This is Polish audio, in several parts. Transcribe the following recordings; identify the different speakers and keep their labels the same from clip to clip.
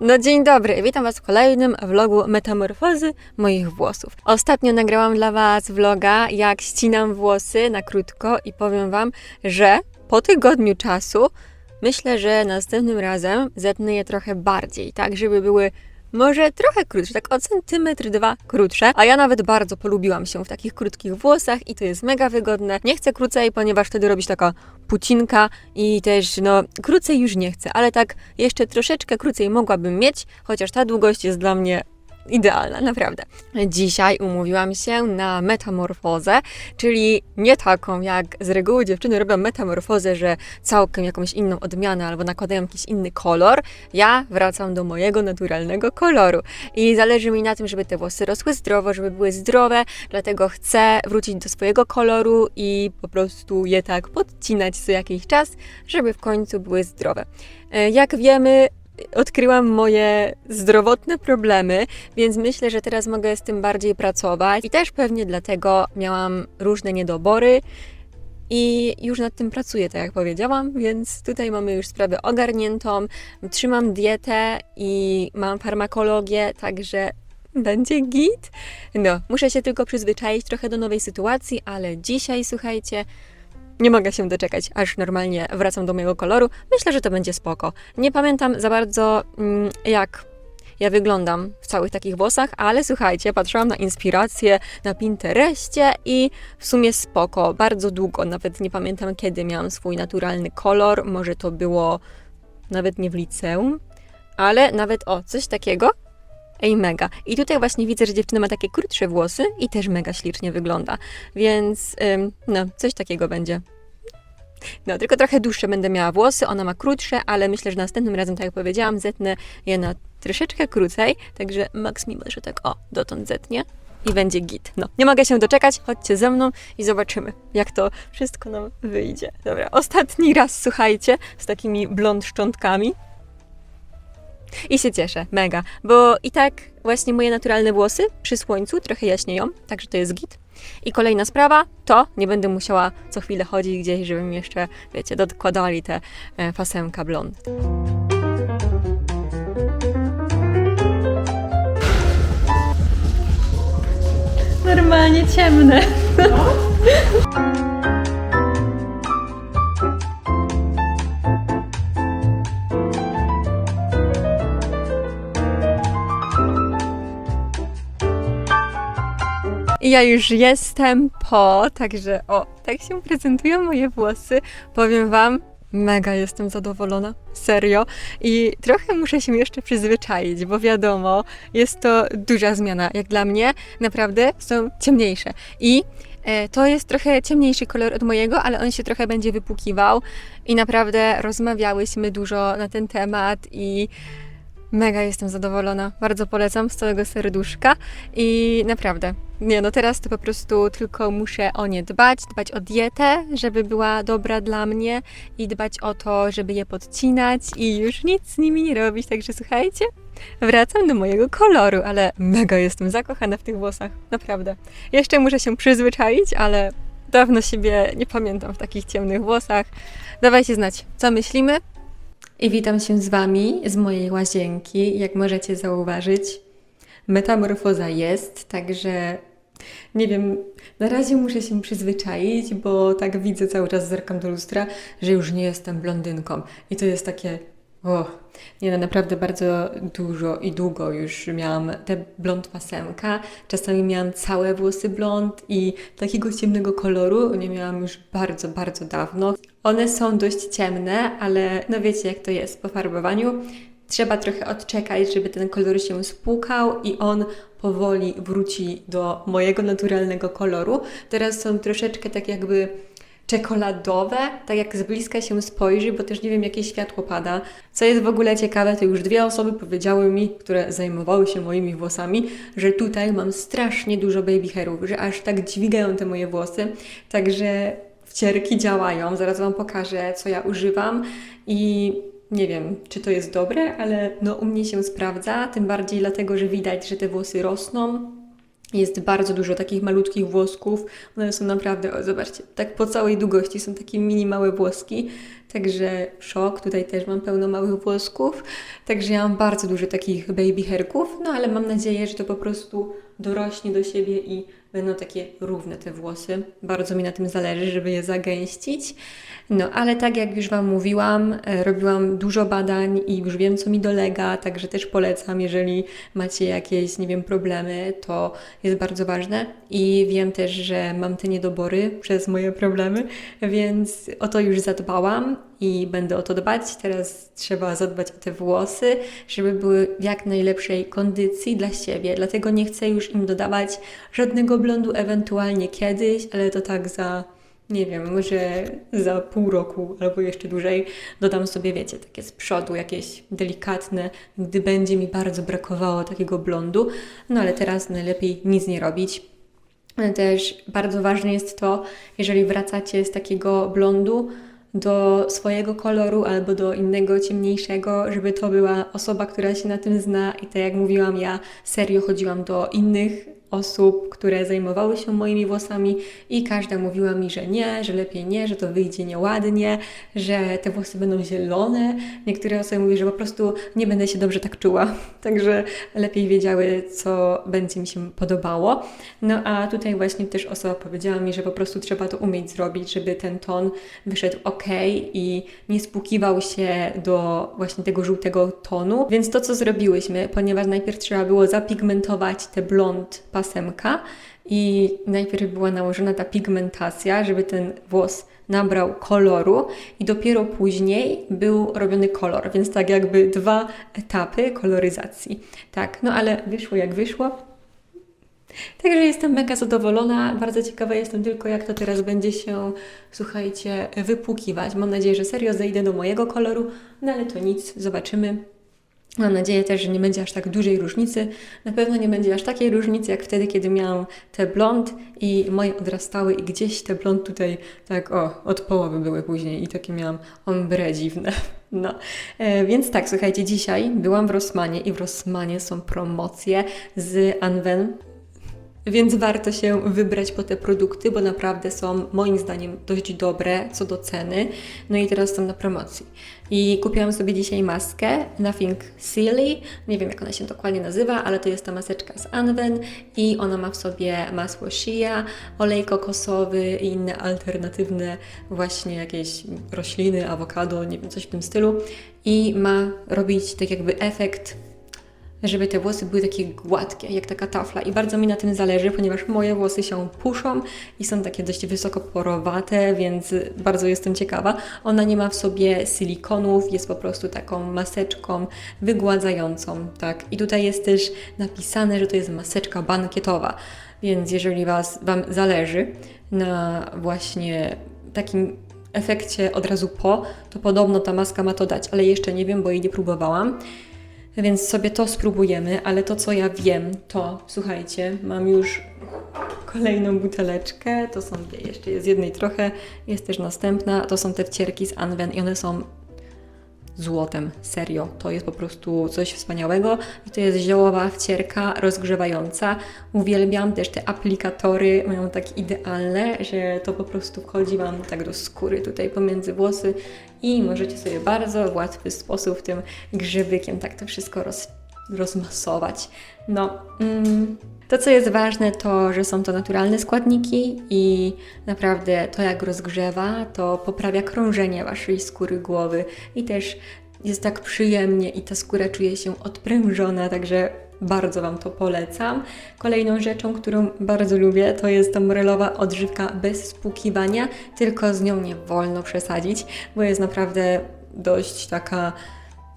Speaker 1: No dzień dobry, witam Was w kolejnym vlogu metamorfozy moich włosów. Ostatnio nagrałam dla Was vloga, jak ścinam włosy na krótko i powiem Wam, że po tygodniu czasu myślę, że następnym razem zetnę je trochę bardziej, tak żeby były może trochę krótsze, tak o centymetr, dwa krótsze, a ja nawet bardzo polubiłam się w takich krótkich włosach i to jest mega wygodne. Nie chcę krócej, ponieważ wtedy robić taka pucinka i też, no, krócej już nie chcę, ale tak jeszcze troszeczkę krócej mogłabym mieć, chociaż ta długość jest dla mnie idealna, naprawdę. Dzisiaj umówiłam się na metamorfozę, czyli nie taką jak z reguły dziewczyny robią metamorfozę, że całkiem jakąś inną odmianę albo nakładają jakiś inny kolor. Ja wracam do mojego naturalnego koloru i zależy mi na tym, żeby te włosy rosły zdrowo, żeby były zdrowe, dlatego chcę wrócić do swojego koloru i po prostu je tak podcinać co jakiś czas, żeby w końcu były zdrowe. E, Jak wiemy, odkryłam moje zdrowotne problemy, więc myślę, że teraz mogę z tym bardziej pracować. I też pewnie dlatego miałam różne niedobory. I już nad tym pracuję, tak jak powiedziałam, więc tutaj mamy już sprawę ogarniętą. Trzymam dietę i mam farmakologię, także będzie git. No, muszę się tylko przyzwyczaić trochę do nowej sytuacji, ale dzisiaj, słuchajcie, nie mogę się doczekać, aż normalnie wracam do mojego koloru. Myślę, że to będzie spoko. Nie pamiętam za bardzo, mm, jak ja wyglądam w całych takich włosach, ale słuchajcie, patrzyłam na inspirację na Pinterestie i w sumie spoko. Bardzo długo, nawet nie pamiętam kiedy miałam swój naturalny kolor. Może to było nawet nie w liceum, ale nawet o, coś takiego. Ej, mega. I tutaj właśnie widzę, że dziewczyna ma takie krótsze włosy i też mega ślicznie wygląda. Więc, ym, no, coś takiego będzie. No, tylko trochę dłuższe będę miała włosy, ona ma krótsze, ale myślę, że następnym razem, tak jak powiedziałam, zetnę je na troszeczkę krócej, także Max mi może tak, o, dotąd zetnie i będzie git. No, nie mogę się doczekać, chodźcie ze mną i zobaczymy, jak to wszystko nam wyjdzie. Dobra, ostatni raz, słuchajcie, z takimi blond szczątkami. I się cieszę, mega, bo i tak właśnie moje naturalne włosy przy słońcu trochę jaśnieją, także to jest git. I kolejna sprawa, to nie będę musiała co chwilę chodzić gdzieś, żeby mi jeszcze, wiecie, dokładali te e, fasemka blond. Normalnie ciemne. I ja już jestem po, także o, tak się prezentują moje włosy. Powiem Wam, mega jestem zadowolona, serio. I trochę muszę się jeszcze przyzwyczaić, bo wiadomo, jest to duża zmiana. Jak dla mnie, naprawdę są ciemniejsze. I e, to jest trochę ciemniejszy kolor od mojego, ale on się trochę będzie wypłukiwał. I naprawdę rozmawiałyśmy dużo na ten temat i Mega jestem zadowolona. Bardzo polecam z całego serduszka i naprawdę. Nie, no teraz to po prostu tylko muszę o nie dbać, dbać o dietę, żeby była dobra dla mnie i dbać o to, żeby je podcinać i już nic z nimi nie robić. Także słuchajcie, wracam do mojego koloru, ale mega jestem zakochana w tych włosach. Naprawdę. Jeszcze muszę się przyzwyczaić, ale dawno siebie nie pamiętam w takich ciemnych włosach. Dawajcie znać, co myślimy. I witam się z Wami z mojej łazienki. Jak możecie zauważyć, metamorfoza jest, także nie wiem, na razie muszę się przyzwyczaić, bo tak widzę cały czas, zerkam do lustra, że już nie jestem blondynką. I to jest takie, o, nie no, naprawdę bardzo dużo i długo już miałam te blond pasemka. Czasami miałam całe włosy blond i takiego ciemnego koloru nie miałam już bardzo, bardzo dawno. One są dość ciemne, ale no wiecie jak to jest po farbowaniu. Trzeba trochę odczekać, żeby ten kolor się spłukał i on powoli wróci do mojego naturalnego koloru. Teraz są troszeczkę tak jakby czekoladowe, tak jak z bliska się spojrzy, bo też nie wiem, jakie światło pada. Co jest w ogóle ciekawe, to już dwie osoby powiedziały mi, które zajmowały się moimi włosami, że tutaj mam strasznie dużo baby hairów, że aż tak dźwigają te moje włosy. Także wcierki działają. Zaraz Wam pokażę, co ja używam i nie wiem, czy to jest dobre, ale no u mnie się sprawdza, tym bardziej dlatego, że widać, że te włosy rosną. Jest bardzo dużo takich malutkich włosków. One są naprawdę, o zobaczcie, tak po całej długości są takie mini małe włoski. także szok, tutaj też mam pełno małych włosków, także ja mam bardzo dużo takich baby hairków, no ale mam nadzieję, że to po prostu dorośnie do siebie i będą takie równe te włosy. Bardzo mi na tym zależy, żeby je zagęścić. No, ale tak jak już Wam mówiłam, e, robiłam dużo badań i już wiem, co mi dolega, także też polecam, jeżeli macie jakieś, nie wiem, problemy, to jest bardzo ważne. I wiem też, że mam te niedobory przez moje problemy, więc o to już zadbałam i będę o to dbać. Teraz trzeba zadbać o te włosy, żeby były w jak najlepszej kondycji dla siebie. Dlatego nie chcę już im dodawać żadnego blondu, ewentualnie kiedyś, ale to tak za nie wiem, może za pół roku albo jeszcze dłużej dodam sobie, wiecie, takie z przodu, jakieś delikatne, gdy będzie mi bardzo brakowało takiego blondu. No ale teraz najlepiej nic nie robić. Też bardzo ważne jest to, jeżeli wracacie z takiego blondu do swojego koloru albo do innego ciemniejszego, żeby to była osoba, która się na tym zna. I tak jak mówiłam, ja serio chodziłam do innych osób, które zajmowały się moimi włosami i każda mówiła mi, że nie, że lepiej nie, że to wyjdzie nieładnie, że te włosy będą zielone. Niektóre osoby mówiły, że po prostu nie będę się dobrze tak czuła, także lepiej wiedziały, co będzie mi się podobało. No a tutaj właśnie też osoba powiedziała mi, że po prostu trzeba to umieć zrobić, żeby ten ton wyszedł ok i nie spłukiwał się do właśnie tego żółtego tonu. Więc to, co zrobiłyśmy, ponieważ najpierw trzeba było zapigmentować te blond pasemka i najpierw była nałożona ta pigmentacja, żeby ten włos nabrał koloru i dopiero później był robiony kolor, więc tak jakby dwa etapy koloryzacji. Tak, no ale wyszło jak wyszło. Także jestem mega zadowolona. Bardzo ciekawa jestem tylko, jak to teraz będzie się, słuchajcie, wypłukiwać. Mam nadzieję, że serio zejdę do mojego koloru, no ale to nic, zobaczymy. Mam nadzieję też, że nie będzie aż tak dużej różnicy. Na pewno nie będzie aż takiej różnicy, jak wtedy, kiedy miałam te blond i moje odrastały i gdzieś te blond tutaj tak o, od połowy były później i takie miałam ombre dziwne. No, e, więc tak, słuchajcie, dzisiaj byłam w Rossmanie i w Rossmanie są promocje z Anwen więc warto się wybrać po te produkty, bo naprawdę są moim zdaniem dość dobre co do ceny. No i teraz są na promocji. I kupiłam sobie dzisiaj maskę Nothing Silly. Nie wiem jak ona się dokładnie nazywa, ale to jest ta maseczka z Anwen i ona ma w sobie masło shea, olej kokosowy i inne alternatywne właśnie jakieś rośliny, awokado, nie wiem, coś w tym stylu. I ma robić tak jakby efekt żeby te włosy były takie gładkie, jak taka tafla. I bardzo mi na tym zależy, ponieważ moje włosy się puszą i są takie dość wysoko porowate, więc bardzo jestem ciekawa. Ona nie ma w sobie silikonów, jest po prostu taką maseczką wygładzającą, tak. I tutaj jest też napisane, że to jest maseczka bankietowa, więc jeżeli was, Wam zależy na właśnie takim efekcie od razu po, to podobno ta maska ma to dać, ale jeszcze nie wiem, bo jej nie próbowałam. Więc sobie to spróbujemy, ale to co ja wiem, to słuchajcie, mam już kolejną buteleczkę. To są jeszcze jest jednej trochę, jest też następna. To są te wcierki z Anwen i one są złotem, serio. To jest po prostu coś wspaniałego i to jest ziołowa wcierka rozgrzewająca. Uwielbiam też te aplikatory, mają tak idealne, że to po prostu wchodzi Wam tak do skóry tutaj pomiędzy włosy i możecie sobie bardzo w łatwy sposób tym grzybykiem tak to wszystko roz, rozmasować. No, mm, to, co jest ważne, to, że są to naturalne składniki i naprawdę to, jak rozgrzewa, to poprawia krążenie Waszej skóry głowy i też jest tak przyjemnie i ta skóra czuje się odprężona, także bardzo Wam to polecam. Kolejną rzeczą, którą bardzo lubię, to jest ta morelowa odżywka bez spłukiwania, tylko z nią nie wolno przesadzić, bo jest naprawdę dość taka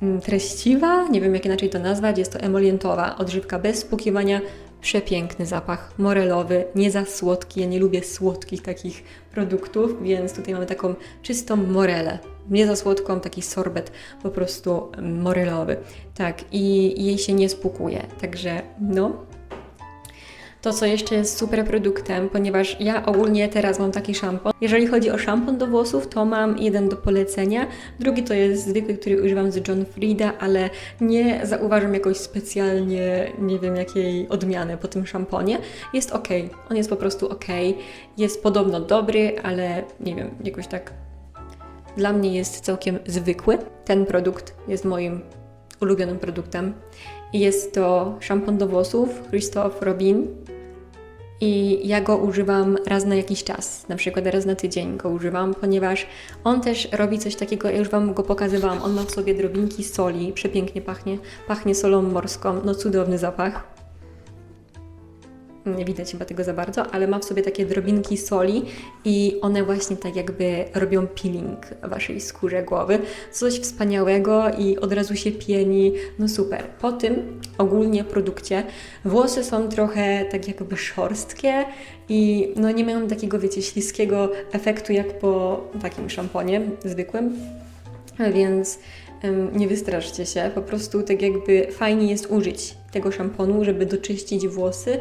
Speaker 1: mm, treściwa, nie wiem jak inaczej to nazwać, jest to emolientowa odżywka bez spłukiwania, przepiękny zapach morelowy, nie za słodki, ja nie lubię słodkich takich produktów, więc tutaj mamy taką czystą morelę, nie za słodką, taki sorbet po prostu morelowy, tak, i jej się nie spłukuje, także no, to, co jeszcze jest super produktem, ponieważ ja ogólnie teraz mam taki szampon. Jeżeli chodzi o szampon do włosów, to mam jeden do polecenia. Drugi to jest zwykły, który używam z John Frieda, ale nie zauważam jakoś specjalnie, nie wiem jakiej odmiany po tym szamponie. Jest ok, on jest po prostu ok. Jest podobno dobry, ale nie wiem, jakoś tak dla mnie jest całkiem zwykły. Ten produkt jest moim ulubionym produktem. Jest to szampon do włosów Christophe Robin. I ja go używam raz na jakiś czas, na przykład raz na tydzień go używam, ponieważ on też robi coś takiego, ja już Wam go pokazywałam, on ma w sobie drobinki soli, przepięknie pachnie, pachnie solą morską, no cudowny zapach. Nie widać chyba tego za bardzo, ale ma w sobie takie drobinki soli i one właśnie tak jakby robią peeling waszej skórze głowy. Coś wspaniałego i od razu się pieni. No super. Po tym ogólnie produkcie włosy są trochę tak jakby szorstkie i no nie mają takiego, wiecie, śliskiego efektu jak po takim szamponie zwykłym. Więc nie wystraszcie się, po prostu tak jakby fajnie jest użyć tego szamponu, żeby doczyścić włosy,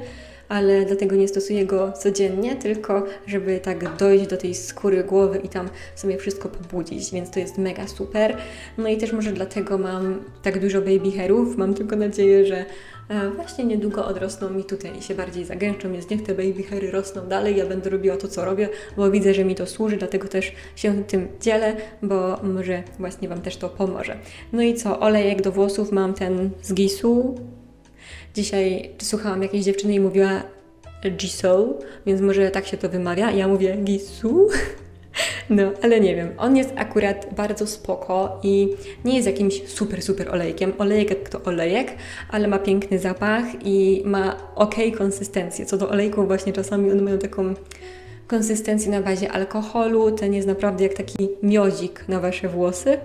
Speaker 1: ale dlatego nie stosuję go codziennie, tylko żeby tak dojść do tej skóry głowy i tam sobie wszystko pobudzić, więc to jest mega super. No i też może dlatego mam tak dużo baby hairów, mam tylko nadzieję, że e, właśnie niedługo odrosną mi tutaj i się bardziej zagęszczą, więc niech te baby hairy rosną dalej, ja będę robiła to, co robię, bo widzę, że mi to służy, dlatego też się tym dzielę, bo może właśnie Wam też to pomoże. No i co, olejek do włosów mam ten z Gisu, Dzisiaj słuchałam jakiejś dziewczyny i mówiła Gisou, więc może tak się to wymawia. Ja mówię Gisu. No, ale nie wiem. On jest akurat bardzo spoko i nie jest jakimś super, super olejkiem. Olejek jak to olejek, ale ma piękny zapach i ma ok konsystencję. Co do olejków, właśnie czasami one mają taką konsystencję na bazie alkoholu. Ten jest naprawdę jak taki miodzik na wasze włosy,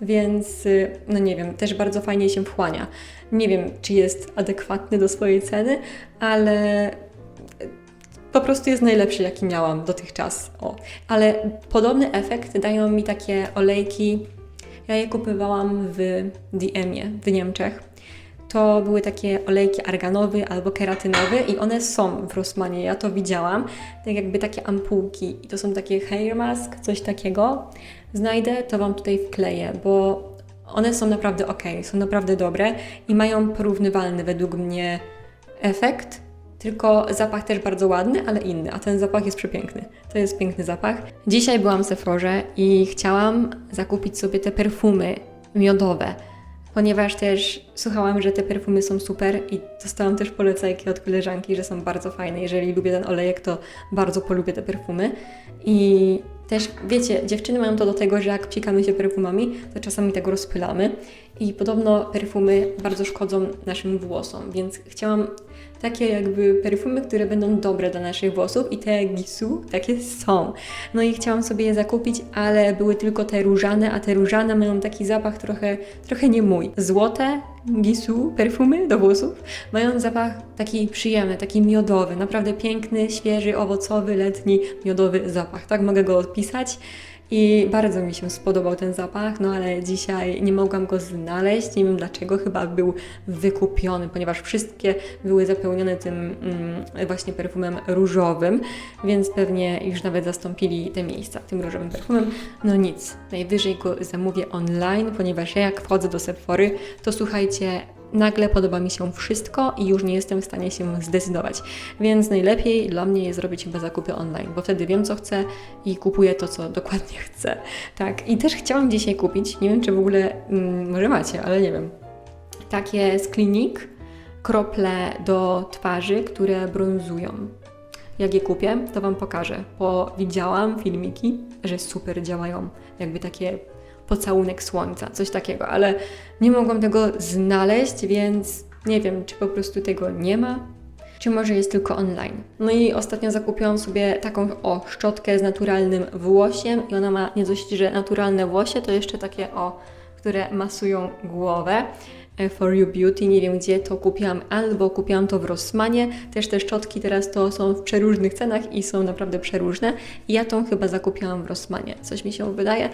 Speaker 1: więc y, no nie wiem, też bardzo fajnie się wchłania. Nie wiem, czy jest adekwatny do swojej ceny, ale po prostu jest najlepszy, jaki miałam dotychczas. O. Ale podobny efekt dają mi takie olejki. Ja je kupowałam w DM-ie w Niemczech. To były takie olejki arganowy albo keratynowy i one są w Rossmanie, ja to widziałam. Tak jakby takie ampułki i to są takie hair mask, coś takiego. Znajdę, to Wam tutaj wkleję, bo one są naprawdę ok, są naprawdę dobre i mają porównywalny według mnie efekt, tylko zapach też bardzo ładny, ale inny, a ten zapach jest przepiękny. To jest piękny zapach. Dzisiaj byłam w Sephorze i chciałam zakupić sobie te perfumy miodowe, ponieważ też słuchałam, że te perfumy są super i dostałam też polecajki od koleżanki, że są bardzo fajne. Jeżeli lubię ten olejek, to bardzo polubię te perfumy. I też, wiecie, dziewczyny mają to do tego, że jak psikamy się perfumami, to czasami tego rozpylamy. I podobno perfumy bardzo szkodzą naszym włosom, więc chciałam takie jakby perfumy, które będą dobre dla naszych włosów i te gisu takie są. No i chciałam sobie je zakupić, ale były tylko te różane, a te różane mają taki zapach trochę, trochę nie mój. Złote gisu perfumy do włosów mają zapach taki przyjemny, taki miodowy, naprawdę piękny, świeży, owocowy, letni, miodowy zapach. Tak mogę go odpisać. I bardzo mi się spodobał ten zapach, no ale dzisiaj nie mogłam go znaleźć. Nie wiem dlaczego, chyba był wykupiony, ponieważ wszystkie były zapełnione tym mm, właśnie perfumem różowym, więc pewnie już nawet zastąpili te miejsca tym różowym perfumem. No nic, najwyżej go zamówię online, ponieważ ja jak wchodzę do Sephory, to słuchajcie, nagle podoba mi się wszystko i już nie jestem w stanie się zdecydować. Więc najlepiej dla mnie jest zrobić chyba zakupy online, bo wtedy wiem, co chcę i kupuję to, co dokładnie chcę. Tak, i też chciałam dzisiaj kupić, nie wiem, czy w ogóle, mm, może macie, ale nie wiem, takie z klinik, krople do twarzy, które brązują. Jak je kupię, to Wam pokażę, bo widziałam filmiki, że super działają. Jakby takie pocałunek słońca, coś takiego, ale nie mogłam tego znaleźć, więc nie wiem, czy po prostu tego nie ma, czy może jest tylko online. No i ostatnio zakupiłam sobie taką o szczotkę z naturalnym włosiem i ona ma nie dość, że naturalne włosie, to jeszcze takie o, które masują głowę. E, For You Beauty, nie wiem gdzie to kupiłam, albo kupiłam to w Rossmanie. Też te szczotki teraz to są w przeróżnych cenach i są naprawdę przeróżne. Ja tą chyba zakupiłam w Rossmanie, coś mi się wydaje,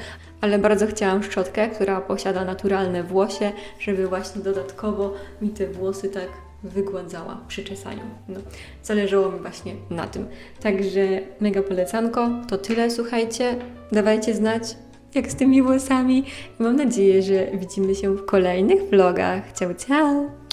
Speaker 1: ale bardzo chciałam szczotkę, która posiada naturalne włosie, żeby właśnie dodatkowo mi te włosy tak wygładzała przy czesaniu. No, zależało mi właśnie na tym. Także mega polecanko. To tyle, słuchajcie. Dawajcie znać, jak z tymi włosami. I mam nadzieję, że widzimy się w kolejnych vlogach. Ciao, ciao!